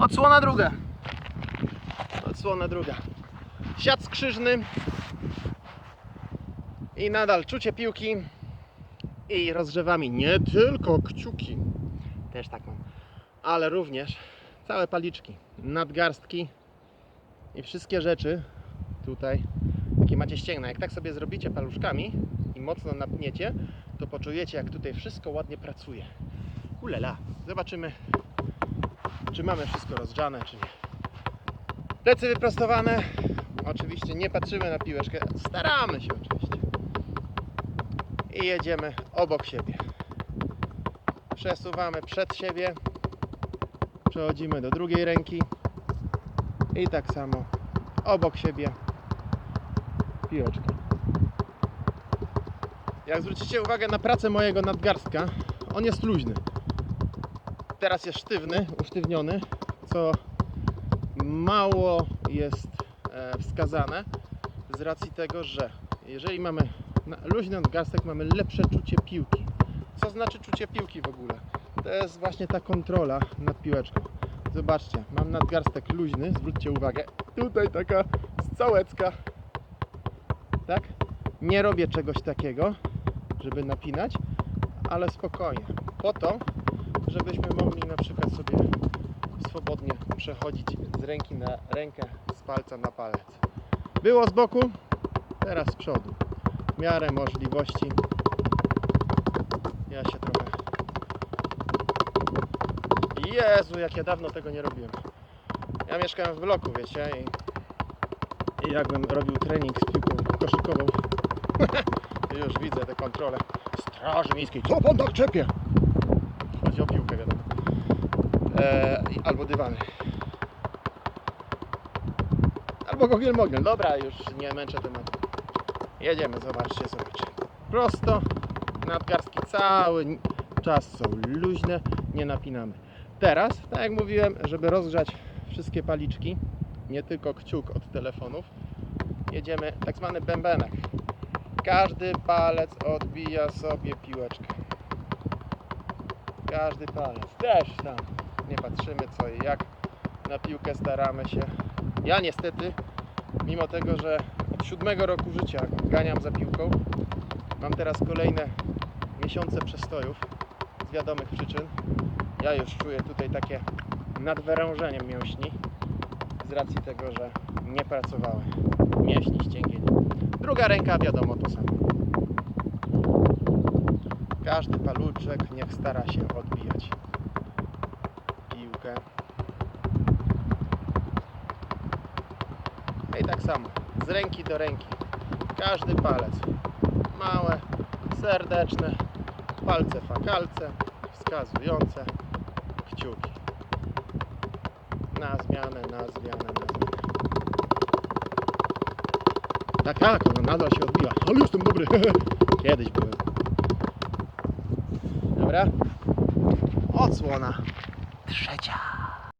Odsłona druga. Odsłona druga. Siat skrzyżny. I nadal czucie piłki. I rozgrzewami nie tylko kciuki. Też tak mam. Ale również całe paliczki, nadgarstki i wszystkie rzeczy tutaj, jakie macie ścięgna. Jak tak sobie zrobicie paluszkami i mocno napniecie, to poczujecie, jak tutaj wszystko ładnie pracuje. Ulela. Zobaczymy, czy mamy wszystko rozgrzane, czy nie. Plecy wyprostowane. Oczywiście nie patrzymy na piłeczkę. Staramy się oczywiście. I jedziemy obok siebie. Przesuwamy przed siebie. Przechodzimy do drugiej ręki. I tak samo obok siebie piłeczka. Jak zwrócicie uwagę na pracę mojego nadgarstka, on jest luźny. Teraz jest sztywny, usztywniony, co mało jest e, wskazane z racji tego, że jeżeli mamy luźny nadgarstek, mamy lepsze czucie piłki. Co znaczy czucie piłki w ogóle? To jest właśnie ta kontrola nad piłeczką. Zobaczcie, mam nadgarstek luźny, zwróćcie uwagę. Tutaj taka całecka. Tak? Nie robię czegoś takiego, żeby napinać, ale spokojnie. Po to, żebyśmy mogli na przykład sobie swobodnie przechodzić z ręki na rękę, z palca na palec. Było z boku, teraz z przodu. W miarę możliwości. Ja się trochę. Jezu, jak ja dawno tego nie robiłem. Ja mieszkałem w bloku, wiecie, i, i jakbym robił trening z piłką koszykową, już widzę te kontrole Straży Miejskiej. Co pan tak czepie? Piłkę, wiadomo. E, albo dywany. Albo gogiel mogel. Dobra, już nie męczę tematu. Jedziemy, zobaczcie, zobaczcie. Prosto, nadgarstki cały czas są luźne, nie napinamy. Teraz, tak jak mówiłem, żeby rozgrzać wszystkie paliczki, nie tylko kciuk od telefonów, jedziemy tak zwany bębenek. Każdy palec odbija sobie piłeczkę. Każdy palec. Też tam nie patrzymy co i jak. Na piłkę staramy się. Ja niestety, mimo tego, że od siódmego roku życia ganiam za piłką, mam teraz kolejne miesiące przestojów z wiadomych przyczyn. Ja już czuję tutaj takie nadwyrężenie mięśni z racji tego, że nie pracowały mięśni ścięgień. Druga ręka wiadomo to samo. Każdy paluczek niech stara się odbijać piłkę. No I tak samo, z ręki do ręki. Każdy palec. Małe, serdeczne, palce fakalce, wskazujące, kciuki. Na zmianę, na zmianę, na zmianę. Tak, tak, ona nadal się odbija. Ale jestem dobry. Kiedyś byłem. Dobra. Odsłona trzecia.